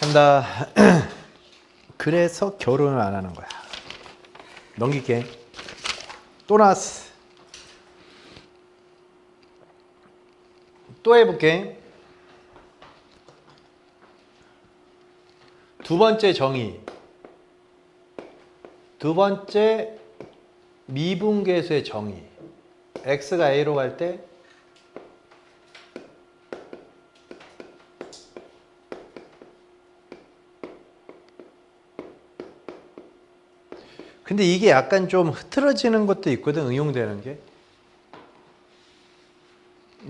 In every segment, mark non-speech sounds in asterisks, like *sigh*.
한다. *clears throat* 그래서 결혼을 안 하는 거야. 넘길게. 또 나왔어. 또 해볼게. 두 번째 정의. 두 번째 미분계수의 정의. x가 a로 갈 때 근데 이게 약간 좀 흐트러지는 것도 있거든 응용되는 게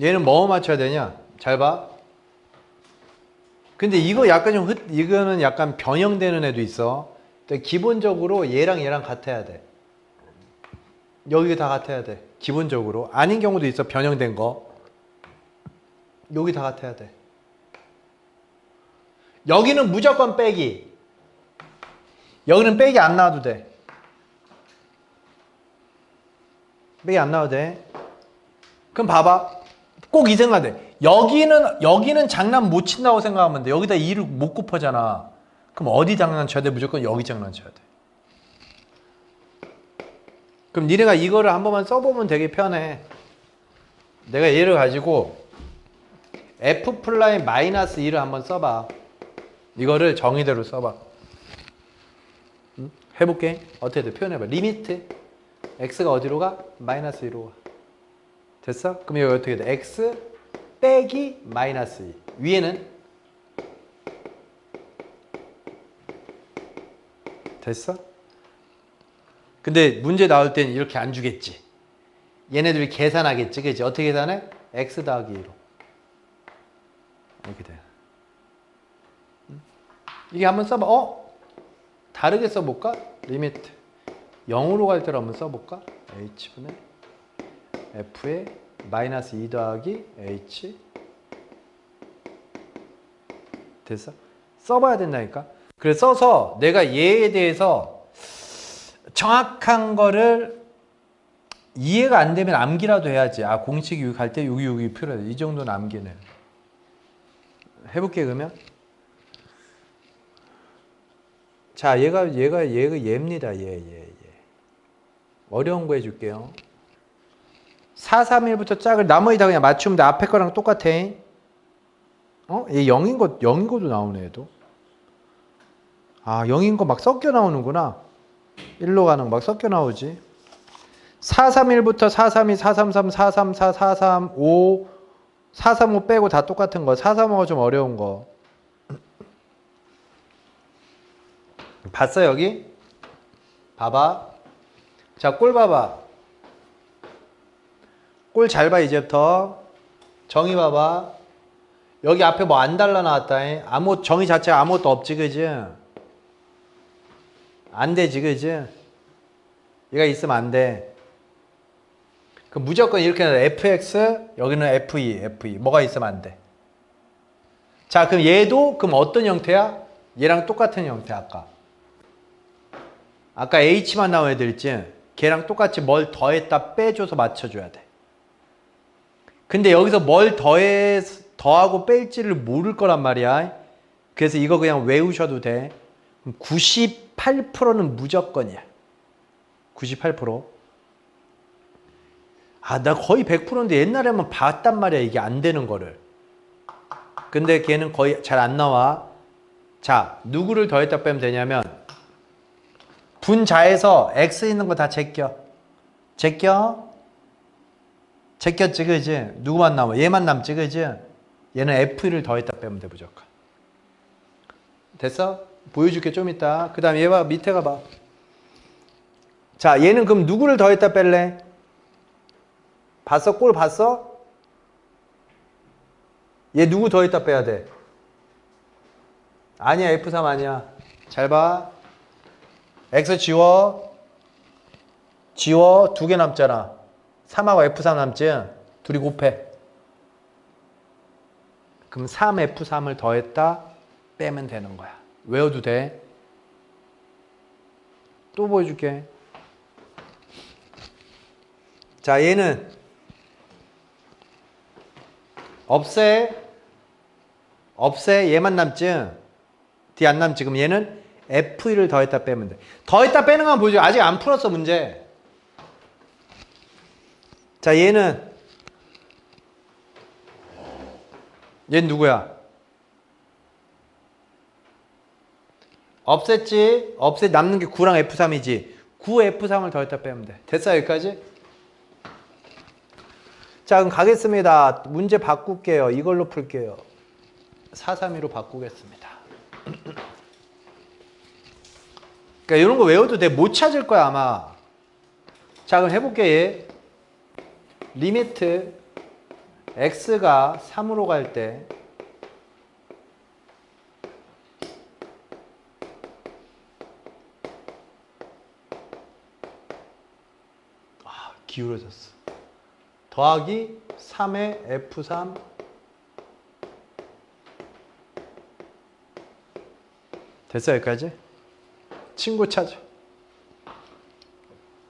얘는 뭐 맞춰야 되냐 잘 봐. 근데 이거 약간 좀 흩, 이거는 약간 변형되는 애도 있어. 기본적으로 얘랑 얘랑 같아야 돼. 여기가 다 같아야 돼. 기본적으로. 아닌 경우도 있어. 변형된 거. 여기 다 같아야 돼. 여기는 무조건 빼기. 여기는 빼기 안 나와도 돼. 빼기 안 나와도 돼. 그럼 봐봐. 꼭 이 생각 돼. 여기는 여기는 장난 못 친다고 생각하면 돼. 여기다 2를 못 곱하잖아. 그럼 어디 장난쳐야 돼? 무조건 여기 장난쳐야 돼. 그럼 니네가 이거를 한 번만 써보면 되게 편해. 내가 얘를 가지고 f 플라이 마이너스 2를 한번 써봐. 이거를 정의대로 써봐. 응? 해볼게. 어떻게 돼? 표현해봐. 리미트. X가 어디로 가? 마이너스 2로 가. 됐어? 그럼 여기 어떻게 돼? x 빼기 마이너스 2. 위에는 됐어? 근데 문제 나올 땐 이렇게 안 주겠지. 얘네들이 계산하겠지. 그지? 어떻게 계산해? x 더하기 2로. 이렇게 돼. 응? 이게 한번 써봐. 어? 다르게 써볼까? 리미트. 0으로 갈 때로 한번 써볼까? h분의 f의 마이너스 2 더하기 h 됐어? 써봐야 된다니까. 그래 써서 내가 얘에 대해서 정확한 거를 이해가 안 되면 암기라도 해야지. 아 공식이 여기 갈 때 여기 여기 필요해. 이 정도는 암기는. 해볼게 그러면. 자 얘가 얘가 얘가 얘입니다. 얘 얘, 얘. 어려운 거 해줄게요. 4, 3, 1부터 짝을 나머지 다 그냥 맞추면 돼. 앞에 거랑 똑같아. 어? 얘 0인 거, 0인 거도 나오네, 얘도. 아, 0인 거 막 섞여 나오는구나. 1로 가는 거 막 섞여 나오지. 4, 3, 1부터 4, 3, 2, 4, 3, 3, 4, 3, 4, 4, 3, 5, 4, 3, 5 빼고 다 똑같은 거. 4, 3, 5가 좀 어려운 거. *clears throat* 봤어, 여기? 봐봐. 자, 꼴 봐봐. 꼴 잘 봐, 이제부터. 정의 봐봐. 여기 앞에 뭐 안 달라 나왔다. 아무, 정의 자체가 아무것도 없지, 그지? 안 되지, 그지? 얘가 있으면 안 돼. 그 무조건 이렇게 fx, 여기는 fe, fe. 뭐가 있으면 안 돼. 자, 그럼 얘도, 그럼 어떤 형태야? 얘랑 똑같은 형태, 아까. 아까 h만 나와야 될지, 걔랑 똑같이 뭘 더했다 빼줘서 맞춰줘야 돼. 근데 여기서 뭘 더해, 더하고 뺄지를 모를 거란 말이야. 그래서 이거 그냥 외우셔도 돼. 98%는 무조건이야. 98%. 아, 나 거의 100%인데 옛날에만 봤단 말이야. 이게 안 되는 거를. 근데 걔는 거의 잘 안 나와. 자, 누구를 더했다 빼면 되냐면, 분자에서 x 있는 거 다 제껴. 제껴. 제꼈지, 그지? 누구만 남아? 얘만 남지, 그지? 얘는 F를 더했다 빼면 돼, 무조건. 됐어? 보여줄게, 좀 이따. 그 다음 얘 봐, 밑에 가봐. 자, 얘는 그럼 누구를 더했다 뺄래? 봤어? 꼴 봤어? 얘 누구 더했다 빼야 돼? 아니야, F3 아니야. 잘 봐. X 지워. 지워. 두 개 남잖아. 3하고 F3 남지? 둘이 곱해. 그럼 3F3을 더했다 빼면 되는 거야. 외워도 돼. 또 보여줄게. 자, 얘는 없애. 없애. 얘만 남지? D 안 남지. 지금 얘는 F1을 더했다 빼면 돼. 더했다 빼는 건 보죠. 아직 안 풀었어 문제. 자 얘는 얘는 누구야? 없앴지? 없애 남는 게 9랑 F3이지. 9 F3을 더했다 빼면 돼. 됐어 여기까지? 자 그럼 가겠습니다. 문제 바꿀게요. 이걸로 풀게요. 432로 바꾸겠습니다. 그러니까 이런 거 외워도 돼. 못 찾을 거야 아마. 자 그럼 해볼게 얘. 리미트 x가 3으로 갈 때 아, 기울어졌어. 더하기 3의 F3 됐어 여기까지? 친구 찾아.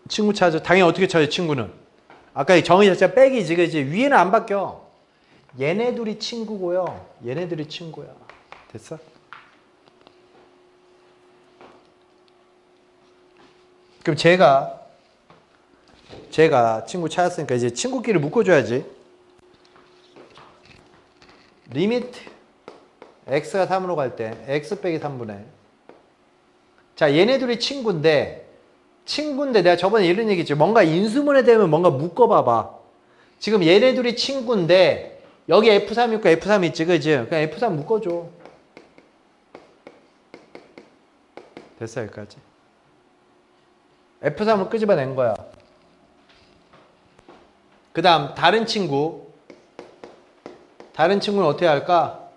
친구 찾아. 당연히 어떻게 찾아 친구는? 아까 이 정의 자체가 빼기지 그지? 위에는 안 바뀌어. 얘네 둘이 친구고요. 얘네들이 친구야. 됐어? 그럼 제가 제가 친구 찾았으니까 이제 친구끼리 묶어줘야지. 리미트 x가 3으로 갈 때 x 빼기 3분의 자 얘네 둘이 친구인데 친구인데 내가 저번에 이런 얘기 했지. 뭔가 인수분해 되면 뭔가 묶어봐봐. 지금 얘네 둘이 친구인데 여기 F3 있고 F3 있지 그지? 그냥 F3 묶어줘. 됐어 여기까지. F3을 끄집어낸 거야. 그 다음 다른 친구. 다른 친구는 어떻게 할까?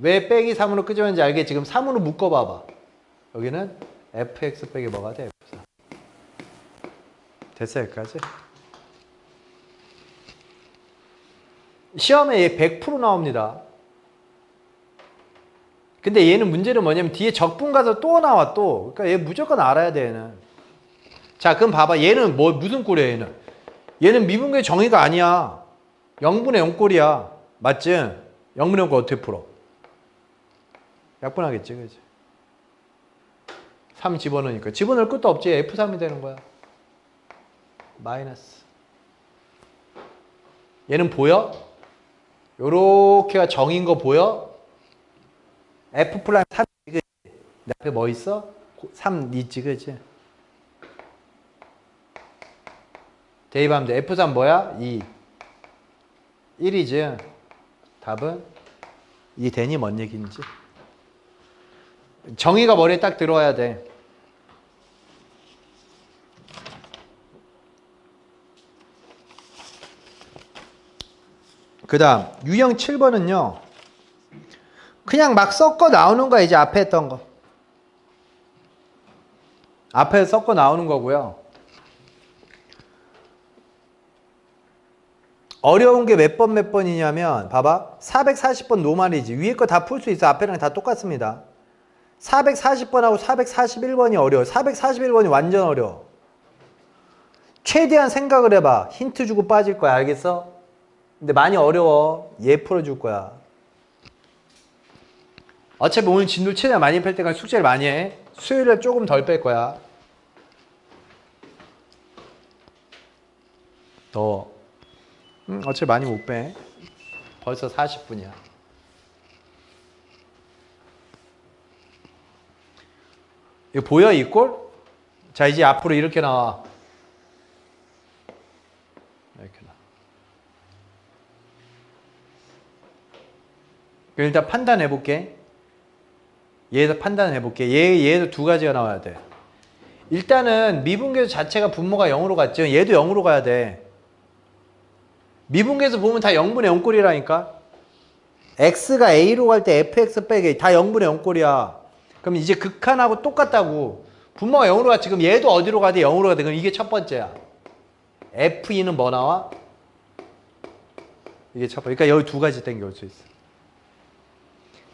왜 빼기 3으로 끄집어낸지 알겠지? 지금 3으로 묶어봐봐. 여기는 fx 빼기 뭐가 돼? f 됐어 여기까지? 시험에 얘100% 나옵니다. 근데 얘는 문제는 뭐냐면 뒤에 적분 가서 또 나와 또. 그러니까 얘 무조건 알아야 돼 얘는. 자 그럼 봐봐 얘는 뭐 무슨 꼴이야 얘는. 얘는 미분계 정의가 아니야. 0분의 0꼴이야. 맞지? 0분의 0꼴 어떻게 풀어? 약분하겠지, 그지? 3 집어넣으니까. 집어넣을 것도 없지. F3이 되는 거야. 마이너스. 얘는 보여? 요렇게가 정인 거 보여? F 플라임 3, 그지? 내 앞에 뭐 있어? 3 있지, 그지? 대입하면 돼. F3 뭐야? 2. 1이지. 답은 이 되니 뭔 얘기인지. 정의가 머리에 딱 들어와야 돼. 그 다음 유형 7번은요. 그냥 막 섞어 나오는 거야 이제 앞에 했던 거. 앞에 섞어 나오는 거고요. 어려운 게 몇번몇 번이냐면 봐봐 440번 노말이지 위에 거 다 풀 수 있어 앞에랑 다 똑같습니다 440번하고 441번이 어려워 441번이 완전 어려워 최대한 생각을 해봐 힌트 주고 빠질 거야 알겠어? 근데 많이 어려워 얘 풀어줄 거야 어차피 오늘 진도 최대한 많이 뺄 때까지 숙제를 많이 해 수요일에 조금 덜 뺄 거야 더 음, 어차피 많이 못 빼. 벌써 40분이야. 이거 보여 이 꼴? 자 이제 앞으로 이렇게 나와. 이렇게 나와. 그럼 일단 판단해 볼게. 얘에서 판단해 볼게. 얘 얘도 두 가지가 나와야 돼. 일단은 미분계수 자체가 분모가 0으로 갔죠. 얘도 0으로 가야 돼. 미분계에서 보면 다 0분의 0꼴이라니까. x가 a로 갈 때 fx 빼기 다 0분의 0꼴이야. 그럼 이제 극한하고 똑같다고. 분모가 0으로 갔지. 그럼 얘도 어디로 가야 돼? 0으로 가야 돼. 그럼 이게 첫 번째야. f2는 뭐 나와? 이게 첫 번째. 그러니까 여기 두 가지 땡겨올 수 있어.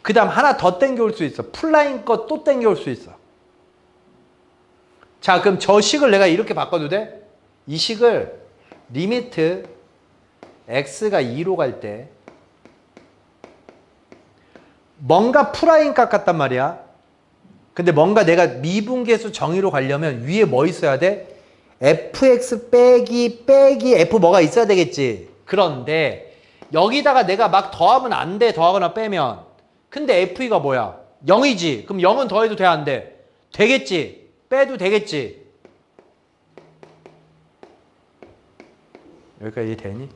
그 다음 하나 더 땡겨올 수 있어. 플라인 거또 땡겨올 수 있어. 자, 그럼 저 식을 내가 이렇게 바꿔도 돼? 이 식을 리미트 x가 2로 갈 때 뭔가 프라임 값 같단 말이야. 근데 뭔가 내가 미분계수 정의로 가려면 위에 뭐 있어야 돼? fx 빼기 빼기 f 뭐가 있어야 되겠지. 그런데 여기다가 내가 막 더하면 안 돼. 더하거나 빼면. 근데 f가 뭐야? 0이지. 그럼 0은 더해도 돼, 안 돼? 되겠지. 빼도 되겠지. 여기까지 이해되니?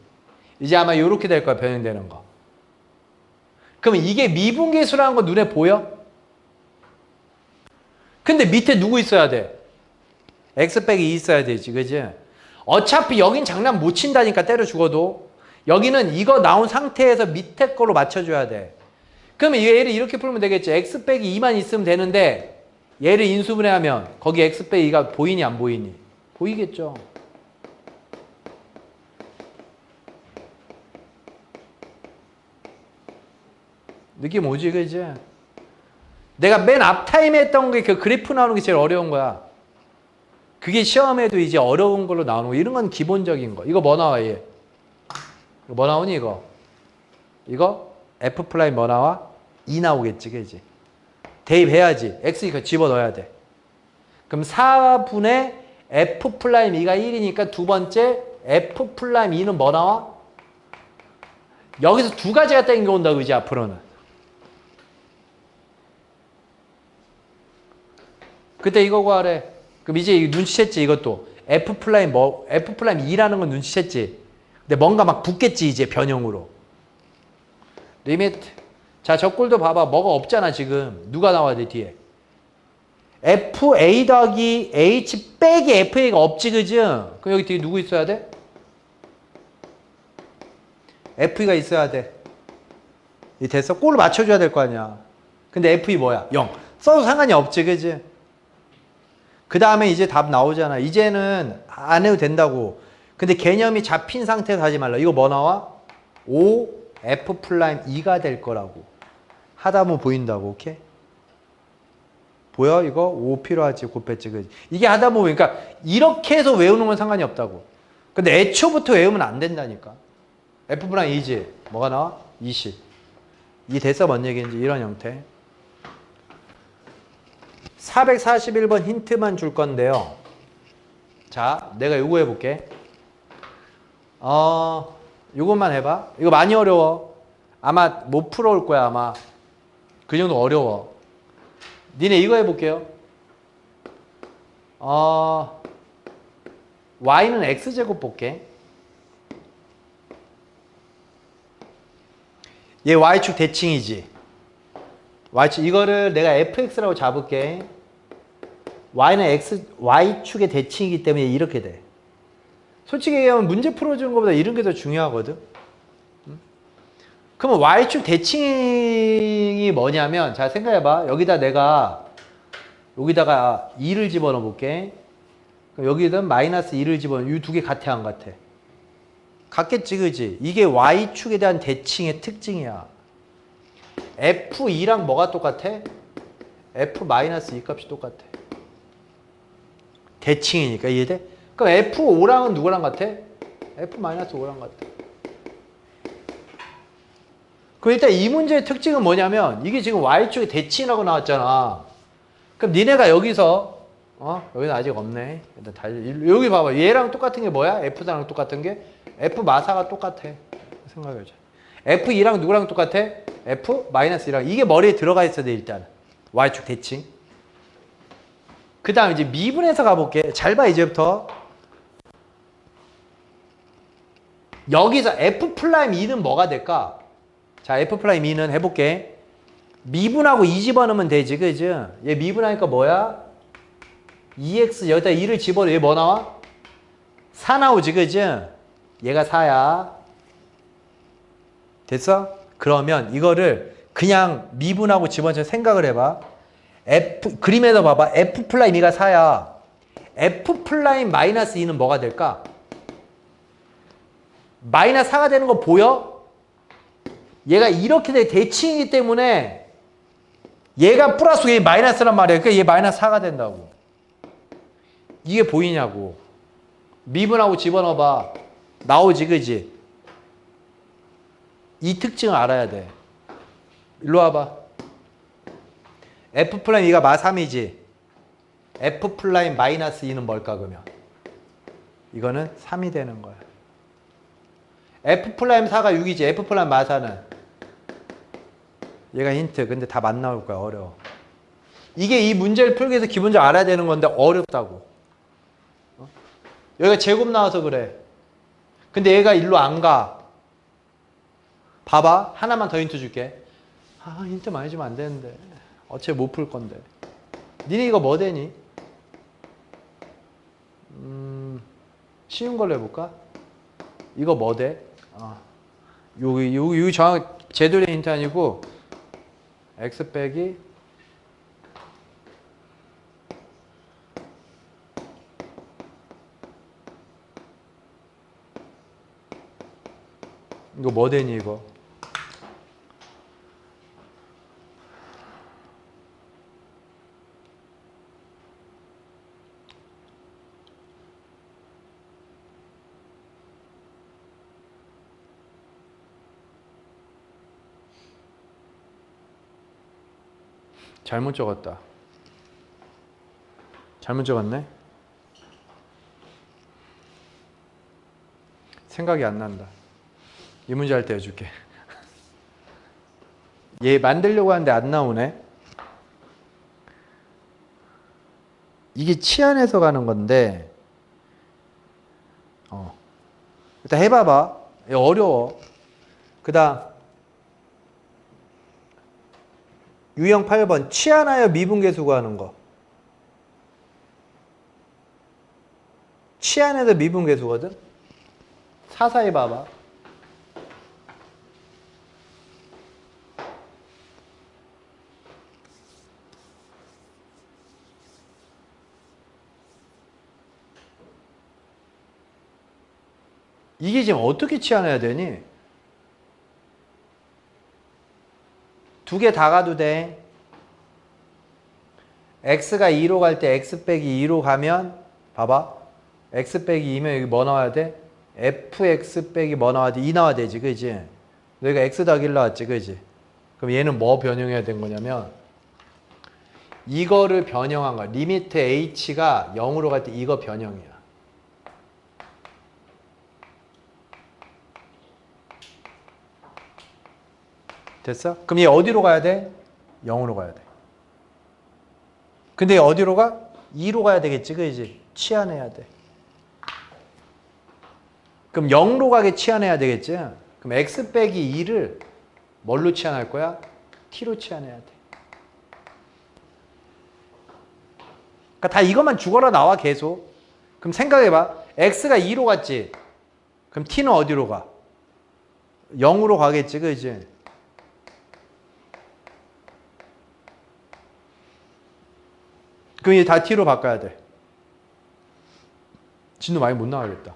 이제 아마 이렇게 될 거야, 변형되는 거. 그러면 이게 미분계수라는 거 눈에 보여? 근데 밑에 누구 있어야 돼? x 빼기 2 있어야 되지, 그지? 어차피 여긴 장난 못 친다니까 때려 죽어도 여기는 이거 나온 상태에서 밑에 거로 맞춰줘야 돼. 그러면 얘를 이렇게 풀면 되겠지. x 빼기 2만 있으면 되는데 얘를 인수분해 하면 거기 x 빼기 2가 보이니 안 보이니? 보이겠죠. 느낌 오지, 그지? 내가 맨 앞 타임에 했던 게 그 그래프 나오는 게 제일 어려운 거야. 그게 시험에도 이제 어려운 걸로 나오는 거. 이런 건 기본적인 거. 이거 뭐 나와, 얘? 뭐 나오니, 이거? 이거? F 플라임 뭐 나와? 2 나오겠지, 그지? 대입해야지. X 이거 집어 넣어야 돼. 그럼 4분의 F 플라임 2가 1이니까 두 번째 F 플라임 2는 뭐 나와? 여기서 두 가지가 땡겨온다, 그지, 앞으로는. 그때 이거 구하래. 그럼 이제 눈치챘지 이것도. F 플라임 뭐 F 플라임 2라는 건 눈치챘지. 근데 뭔가 막 붙겠지 이제 변형으로. 리미트. 자, 저 꼴도 봐봐. 뭐가 없잖아 지금. 누가 나와야 돼 뒤에. FA 더하기 H 빼기 FA가 없지 그지? 그럼 여기 뒤에 누구 있어야 돼? FE가 있어야 돼. 이 됐어? 꼴을 맞춰줘야 될 거 아니야. 근데 FE 뭐야? 0. 써도 상관이 없지 그지? 그 다음에 이제 답 나오잖아. 이제는 안 해도 된다고. 근데 개념이 잡힌 상태에서 하지 말라. 이거 뭐 나와? O, F 플라임 2가 될 거라고. 하다 보면 보인다고. 오케이? 보여? 이거? O 필요하지. 곱했지. 그지? 이게 하다 보면, 그러니까 이렇게 해서 외우는 건 상관이 없다고. 근데 애초부터 외우면 안 된다니까. F 플라임 2지. 뭐가 나와? 20. 이 됐어? 뭔 얘기인지. 이런 형태. 441번 힌트만 줄 건데요. 자, 내가 요거 해볼게. 어, 요것만 해봐. 이거 많이 어려워. 아마 못 풀어올 거야, 아마. 그 정도 어려워. 니네 이거 해볼게요. 어, y는 x제곱 볼게. 얘 y축 대칭이지. y축, 이거를 내가 fx라고 잡을게. y는 x, y축의 대칭이기 때문에 이렇게 돼. 솔직히 얘기하면 문제 풀어주는 것보다 이런 게 더 중요하거든. 음? 그러면 y축 대칭이 뭐냐면, 자, 생각해봐. 여기다 내가, 여기다가 2를 집어넣어 볼게. 여기든 마이너스 2를 집어넣어. 이 두 개 같아, 안 같아? 같겠지, 그지? 이게 y축에 대한 대칭의 특징이야. F2랑 뭐가 똑같아? F-2 값이 똑같아. 대칭이니까 이해돼? 그럼 F5랑은 누구랑 같아? F-5랑 같아. 그럼 일단 이 문제의 특징은 뭐냐면 이게 지금 Y축의 대칭이라고 나왔잖아. 그럼 니네가 여기서 어? 여기는 아직 없네. 일단 달리 여기 봐봐. 얘랑 똑같은 게 뭐야? F4랑 똑같은 게 F-가 똑같아. 생각해보자. F2랑 누구랑 똑같아? F-2랑. 이게 머리에 들어가 있어야 돼, 일단. Y축 대칭. 그 다음 이제 미분해서 가볼게. 잘 봐, 이제부터. 여기서 F'2는 뭐가 될까? 자, F'2는 해볼게. 미분하고 2 집어넣으면 되지, 그지? 얘 미분하니까 뭐야? 2x, 여기다 2를 집어넣으면 얘뭐 나와? 4 나오지, 그지? 얘가 4야. 됐어? 그러면 이거를 그냥 미분하고 집어넣어 생각을 해봐. F, 그림에서 봐봐. F 플라임 2가 4야. F 플라임 마이너스 2는 뭐가 될까? 마이너스 4가 되는 거 보여? 얘가 이렇게 돼 대칭이기 때문에 얘가 플러스 얘 마이너스란 말이야. 그러니까 얘 마이너스 4가 된다고. 이게 보이냐고. 미분하고 집어넣어봐. 나오지, 그지? 이 특징을 알아야 돼. 일로 와봐. F 플라임 2가 마 3이지. F 플라임 마이너스 2는 뭘까 그러면? 이거는 3이 되는 거야. F 플라임 4가 6이지. F 플라임 마 4는 얘가 힌트. 근데 다안 나올 거야. 어려워. 이게 이 문제를 풀기 위해서 기본적으로 알아야 되는 건데 어렵다고. 어? 여기가 제곱 나와서 그래. 근데 얘가 일로 안 가. 봐봐. 하나만 더 힌트 줄게. 아, 힌트 많이 주면 안 되는데. 어차피 못 풀 건데. 니네 이거 뭐 되니? 음, 쉬운 걸로 해볼까? 이거 뭐 돼? 아, 여기, 여기, 여기 정확 제대로 힌트 아니고, x 빼기 이거 뭐 되니 이거? 잘못 적었다. 잘못 적었네. 생각이 안 난다. 이 문제 할 때 해줄게. 얘 만들려고 하는데 안 나오네. 이게 치안에서 가는 건데, 어. 일단 해봐봐. 어려워. 그 다음, 유형 8번, 치안하여 미분계수 구하는 거. 치안에서 미분계수거든? 사사히 봐봐. 이게 지금 어떻게 치환해야 되니? 두 개 다 가도 돼. x가 2로 갈 때 x 빼기 2로 가면 봐봐. x 빼기 2면 여기 뭐 나와야 돼? fx 빼기 뭐 나와야 돼? 2 나와야 되지. 그지? 너희가 x 더하기 1 나왔지. 그지? 그럼 얘는 뭐 변형해야 된 거냐면 이거를 변형한 거야. 리미트 h가 0으로 갈 때 이거 변형이야. 됐어? 그럼 얘 어디로 가야 돼? 0으로 가야 돼. 근데 얘 어디로 가? 2로 가야 되겠지, 그지? 치환해야 돼. 그럼 0로 가게 치환해야 되겠지? 그럼 x 빼기 2를 뭘로 치환할 거야? t로 치환해야 돼. 그러니까 다 이것만 죽어라 나와 계속. 그럼 생각해봐. x가 2로 갔지? 그럼 t는 어디로 가? 0으로 가겠지, 그지? 그럼 얘다 t로 바꿔야 돼. 진도 많이 못 나가겠다.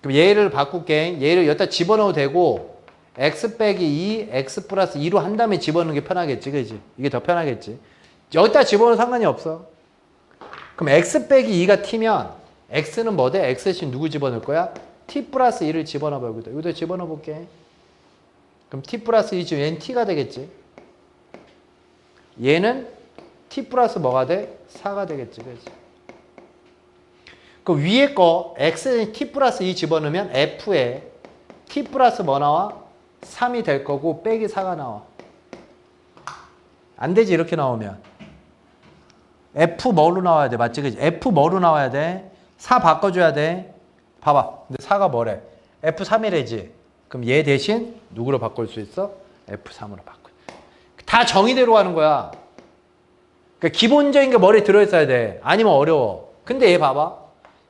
그럼 얘를 바꿀게. 얘를 여기다 집어넣어도 되고 x 빼기 2, x 플러스 2로 한 다음에 집어넣는 게 편하겠지. 그지? 이게 더 편하겠지. 여기다 집어넣으면 상관이 없어. 그럼 x 빼기 2가 t면 x는 뭐 돼? x 대신 누구 집어넣을 거야? t 플러스 2를 집어넣어 봐. 여기다. 여기다 집어넣어 볼게. 그럼 t 플러스 2지 얘는 t가 되겠지. 얘는 t 플러스 뭐가 돼? 4가 되겠지. 그지? 그 위에 거 x에 t 플러스 2 집어넣으면 f에 t 플러스 뭐 나와? 3이 될 거고 빼기 4가 나와. 안 되지 이렇게 나오면. f 뭐로 나와야 돼? 맞지? 그지? f 뭐로 나와야 돼? 4 바꿔줘야 돼. 봐봐. 근데 4가 뭐래? f3이래지. 그럼 얘 대신 누구로 바꿀 수 있어? f3으로 바꿔. 다 정의대로 하는 거야. 그러니까 기본적인 게 머리에 들어있어야 돼. 아니면 어려워. 근데 얘 봐봐.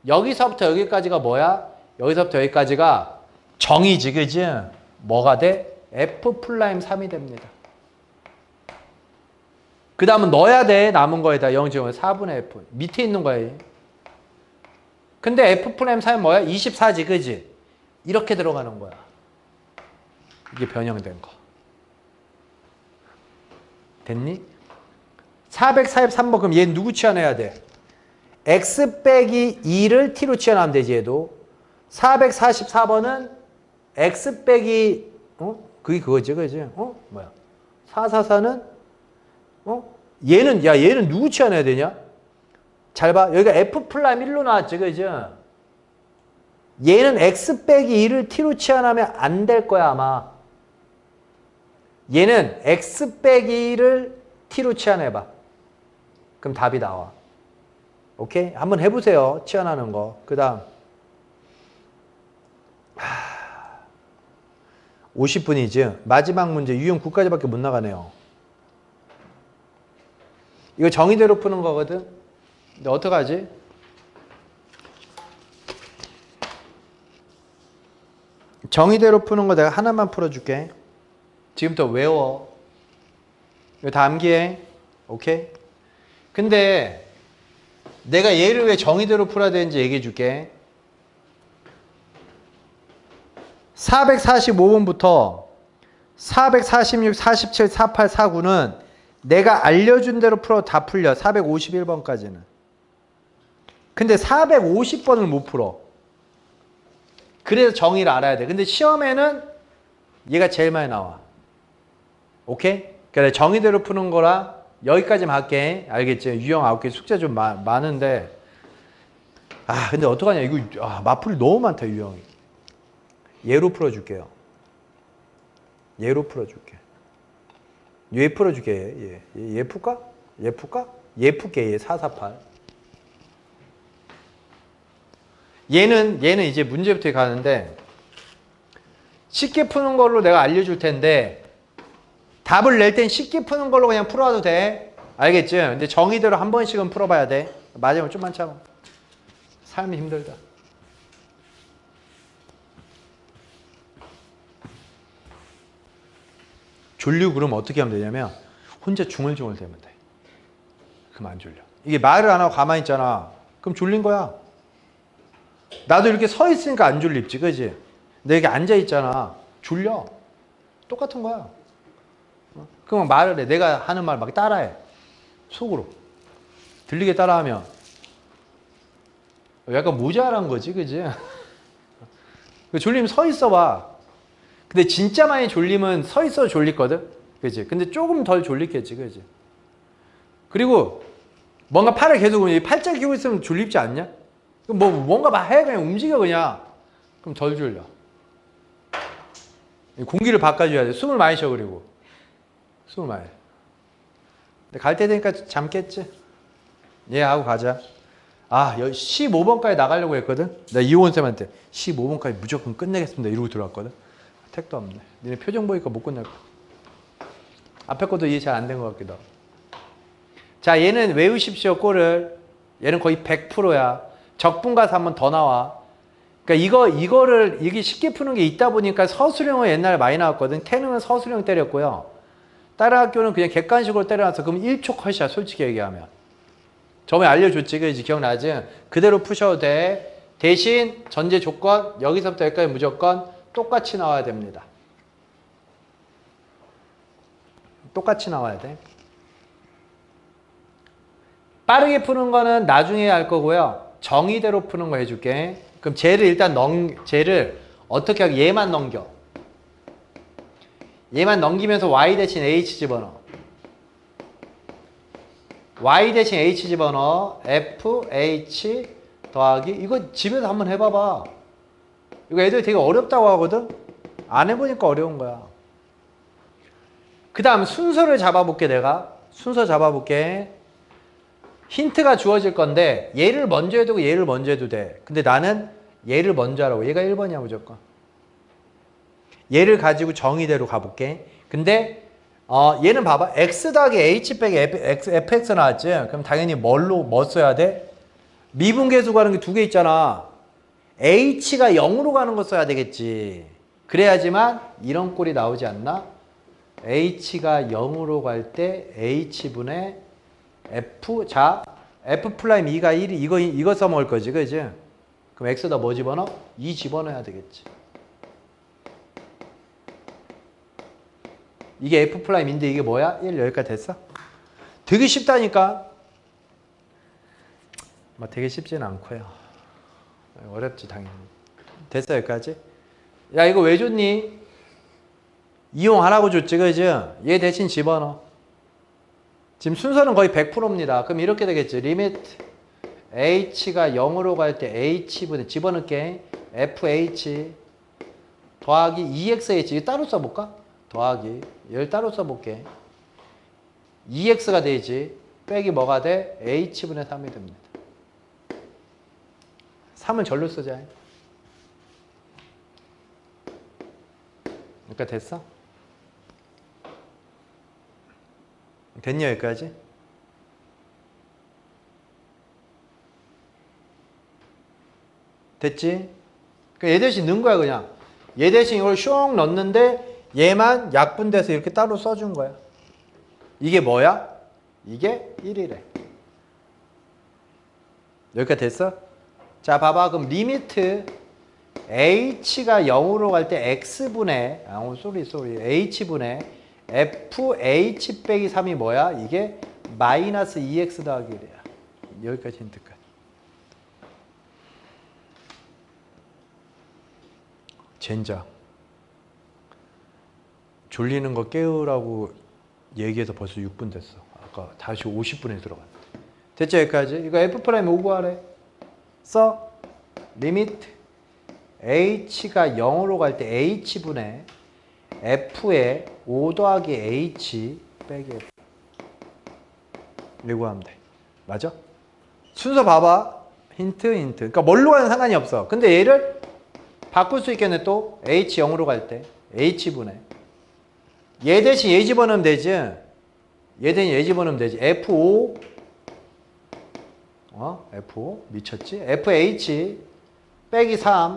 여기서부터 여기까지가 뭐야? 여기서부터 여기까지가 정의지, 그지? 뭐가 돼? F 플라임 3이 됩니다. 그 다음은 넣어야 돼. 남은 거에다 0.5, 4분의 F. 밑에 있는 거야. 얘. 근데 F 플라임 3이 뭐야? 24지, 그지? 이렇게 들어가는 거야. 이게 변형된 거. 됐니? 443번 그럼 얘 누구 치환해야 돼? x 빼기 2를 t로 치환하면 되지 얘도 444번은 x 빼기 어? 그게 그거지 그지? 어? 뭐야 444는 어? 얘는 야 얘는 누구 치환해야 되냐? 잘 봐. 여기가 f 플라임 1로 나왔지. 그죠? 얘는 x 빼기 2를 t로 치환하면 안 될 거야, 아마. 얘는 x 빼기 2를 t로 치환해 봐. 그럼 답이 나와. 오케이? 한번 해 보세요. 치환하는 거. 그 다음 50분이지. 마지막 문제 유형 9까지밖에 못 나가네요. 이거 정의대로 푸는 거거든. 근데 어떡하지? 정의대로 푸는 거 내가 하나만 풀어줄게. 지금부터 외워. 이거 다 암기해. 오케이? 근데 내가 얘를 왜 정의대로 풀어야 되는지 얘기해 줄게. 445번부터 446, 47, 48, 49는 내가 알려준 대로 풀어 다 풀려. 451번까지는. 근데 450번을 못 풀어. 그래서 정의를 알아야 돼. 근데 시험에는 얘가 제일 많이 나와. 오케이? 그래 정의대로 푸는 거라 여기까지만 할게. 알겠지? 유형 9개 숙제 좀 마, 많은데 아 근데 어떡하냐 이거 아, 마풀이 너무 많다 유형이. 예로 풀어줄게요. 예로 풀어줄게. 얘 풀어줄게. 얘, 얘, 얘 풀까? 얘 풀까? 얘 풀게. 얘 448. 얘는 얘는 이제 문제부터 가는데 쉽게 푸는 걸로 내가 알려줄 텐데 답을 낼 땐 쉽게 푸는 걸로 그냥 풀어도 돼. 알겠지? 근데 정의대로 한 번씩은 풀어봐야 돼. 마지막에 좀만 참아. 삶이 힘들다. 졸리고 그러면 어떻게 하면 되냐면 혼자 중얼중얼 대면 돼. 그럼 안 졸려. 이게 말을 안 하고 가만히 있잖아. 그럼 졸린 거야. 나도 이렇게 서 있으니까 안 졸립지, 그지? 근데 이렇게 앉아 있잖아. 졸려. 똑같은 거야. 어? 그럼 말을 해. 내가 하는 말 막 따라해. 속으로. 들리게 따라하면 약간 모자란 거지, 그지? *laughs* 졸리면 서 있어 봐. 근데 진짜 많이 졸리면 서 있어 졸리거든? 그지? 근데 조금 덜 졸리겠지, 그지? 그리고 뭔가 팔을 계속 팔짱 끼고 있으면 졸립지 않냐? 뭐 뭔가 막 해, 그냥 움직여, 그냥. 그럼 덜 졸려. 공기를 바꿔줘야 돼. 숨을 많이 쉬어, 그리고. 숨을 많이. 근데 갈 때 되니까 잠 깼지? 예, 하고 가자. 아, 15번까지 나가려고 했거든? 내가 이호원쌤한테 15번까지 무조건 끝내겠습니다. 이러고 들어왔거든? 택도 없네. 니네 표정 보니까 못 끝낼 거야. 앞에 것도 이해 잘 안 된 것 같기도 하고. 자, 얘는 외우십시오, 꼴을. 얘는 거의 100%야. 적분가서 한 번 더 나와. 그러니까 이거, 이거를, 이게 쉽게 푸는 게 있다 보니까 서술형은 옛날에 많이 나왔거든. 태능은 서술형 때렸고요. 다른 학교는 그냥 객관식으로 때려놨어. 그럼 1초 컷이야, 솔직히 얘기하면. 저번에 알려줬지, 그지? 기억나지? 그대로 푸셔도 돼. 대신 전제 조건, 여기서부터 여기까지 무조건 똑같이 나와야 됩니다. 똑같이 나와야 돼. 빠르게 푸는 거는 나중에 할 거고요. 정의대로 푸는 거 해줄게. 그럼 쟤를 일단 넘, 쟤를 어떻게 하게 얘만 넘겨. 얘만 넘기면서 y 대신 h 집어넣어. y 대신 h 집어넣어. f, h 더하기 이거 집에서 한번 해봐봐. 이거 애들 되게 어렵다고 하거든? 안 해보니까 어려운 거야. 그 다음 순서를 잡아볼게 내가. 순서 잡아볼게. 힌트가 주어질 건데 얘를 먼저 해도 얘를 먼저 해도 돼. 근데 나는 얘를 먼저 하라고. 얘가 1번이야 무조건. 얘를 가지고 정의대로 가볼게. 근데 어, 얘는 봐봐. x 더하기 h 빼기 f, fx 나왔지? 그럼 당연히 뭘로 뭐 써야 돼? 미분계수 가는 게 두 개 있잖아. h가 0으로 가는 거 써야 되겠지. 그래야지만 이런 꼴이 나오지 않나? h가 0으로 갈 때 h분의 f 자 f 플라임 2가 1이 이거 이거 써먹을 거지, 그지? 그럼 x다 뭐 집어넣어? 2 집어넣어야 되겠지. 이게 f 플라임인데 이게 뭐야? 1 여기까지 됐어? 되게 쉽다니까. 뭐 되게 쉽지는 않고요. 어렵지 당연히. 됐어 여기까지? 야 이거 왜 줬니? 이용하라고 줬지 그지? 얘 대신 집어넣어. 지금 순서는 거의 100%입니다. 그럼 이렇게 되겠지. 리미트 h가 0으로 갈 때 h분의 집어넣게 fh 더하기 2xh 이거 따로 써볼까? 더하기 얘를 따로 써볼게. 2x가 되지. 빼기 뭐가 돼? h분의 3이 됩니다. 3은 절로 쓰자. 그러니까 됐어? 됐니 여기까지? 됐지? 그얘 대신 넣은 거야 그냥 얘 대신 이걸 슝 넣는데 얘만 약분돼서 이렇게 따로 써준 거야. 이게 뭐야? 이게 1이래. 여기까지 됐어? 자 봐봐. 그럼 리미트 h가 0으로 갈 때 x분의 아 쏘리 쏘리 h분의 fh 빼기 3이 뭐야? 이게 마이너스 2x 더하기 1이야. 여기까지 힌트까지. 젠장 졸리는 거 깨우라고 얘기해서 벌써 6분 됐어. 아까 다시 50분에 들어갔는데. 됐죠 여기까지? 이거 f 프라임 오고 하래? 써? 리미트 h가 0으로 갈 때 h분의 f에 5 더하기 h 빼기 f. 이거 하면 돼. 맞아? 순서 봐봐. 힌트 힌트. 그러니까 뭘로 가는 상관이 없어. 근데 얘를 바꿀 수 있겠네 또? H 0으로 갈 때. H분의 얘 대신 얘 집어넣으면 되지 얘 대신 얘 집어넣으면 되지 f5 어? f5 미쳤지? fh 빼기 3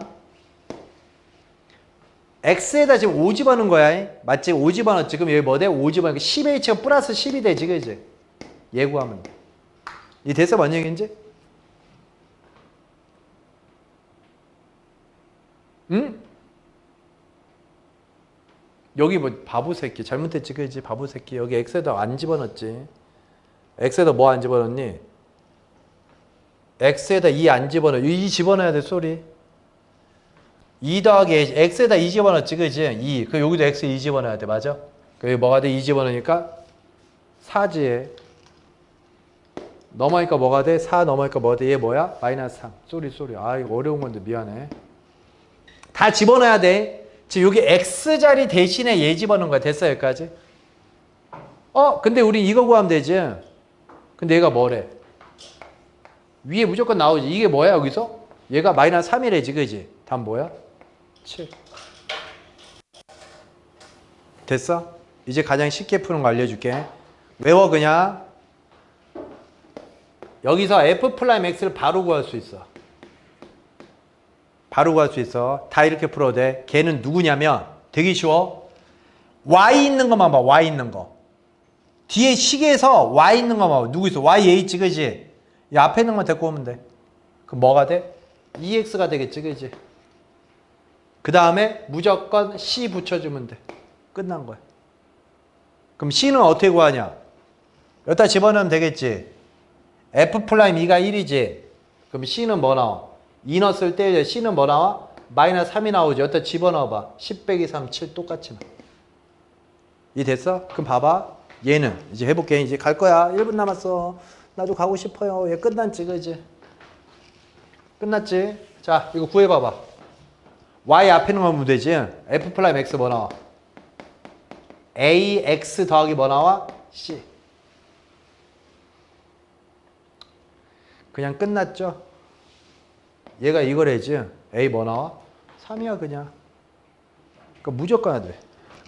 x에다 지금 5 집어넣은 거야 맞지? 5 집어넣었지 그럼 여기 뭐 돼? 5 집어넣으니까 10h가 플러스 10이 되지 그지? 예구하면 돼. 이 됐어 뭔 얘기인지? 응? 여기 뭐 바보 새끼 잘못했지 그지 바보 새끼 여기 x에다 안 집어넣었지. x에다 뭐 안 집어넣니? x에다 2 안 집어넣어 2 집어넣어야 돼 소리. 2 더하기 x에다 2 집어넣었지 그지? 2 그 여기도 x 2 집어넣어야 돼 맞아? 그 뭐가 돼2 집어넣으니까 4지에 넘어니까 뭐가 돼? 4 넘어니까 뭐가 돼? 얘 뭐야? 마이너스 3 쏘리 쏘리. 아 이거 어려운 건데 미안해. 다 집어넣어야 돼. 지금 여기 X자리 대신에 얘 집어넣은 거야. 됐어, 여기까지? 어, 근데 우리 이거 구하면 되지. 근데 얘가 뭐래? 위에 무조건 나오지. 이게 뭐야, 여기서? 얘가 마이너스 3이래지, 그지? 답 뭐야? 7. 됐어? 이제 가장 쉽게 푸는 거 알려줄게. 외워, 그냥. 여기서 F 플라임 X를 바로 구할 수 있어. 바로 구할 수 있어. 다 이렇게 풀어도 돼. 걔는 누구냐면 되게 쉬워. Y 있는 것만 봐. Y 있는 거. 뒤에 시계에서 Y 있는 것만 봐. 누구 있어? YH 그지? 이 앞에 있는 것만 데리고 오면 돼. 그럼 뭐가 돼? EX가 되겠지 그지? 그 다음에 무조건 C 붙여주면 돼. 끝난 거야. 그럼 C는 어떻게 구하냐? 여기다 집어넣으면 되겠지. F 플라임 2가 1이지. 그럼 C는 뭐 나와? 2 넣었을 때 C는 뭐 나와? 마이너스 3이 나오죠. 여기다 집어넣어봐. 10 빼기 3, 7 똑같이 나와. 이 됐어? 그럼 봐봐. 얘는 이제 해볼게. 이제 갈 거야. 1분 남았어. 나도 가고 싶어요. 얘 끝났지, 그지? 끝났지? 자, 이거 구해봐봐. Y 앞에 있는 거 보면 되지? F 플라임 X 뭐 나와? AX 더하기 뭐 나와? C. 그냥 끝났죠? 얘가 이거래지. A 뭐 나와? 3이야 그냥. 그러니까 무조건 해야 돼.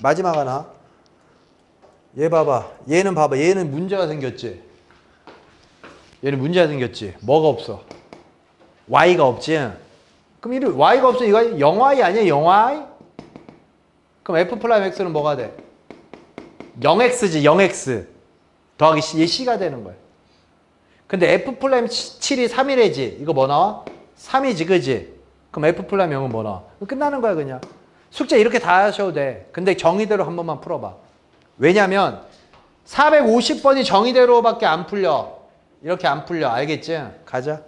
마지막 하나. 얘 봐봐. 얘는 봐봐. 얘는 문제가 생겼지. 얘는 문제가 생겼지. 뭐가 없어? Y가 없지. 그럼 이를 Y가 없어. 이거 0Y 아니야? 0Y? 그럼 F 플라임 X는 뭐가 돼? 0X지. 0X. 더하기. 얘 C가 되는 거야. 근데 F 플라임 7이 3이래지. 이거 뭐 나와? 3이지, 그지? 그럼 F 플라임 0은 뭐 나와? 끝나는 거야, 그냥. 숙제 이렇게 다 하셔도 돼. 근데 정의대로 한 번만 풀어봐. 왜냐면 450번이 정의대로밖에 안 풀려. 이렇게 안 풀려. 알겠지? 가자.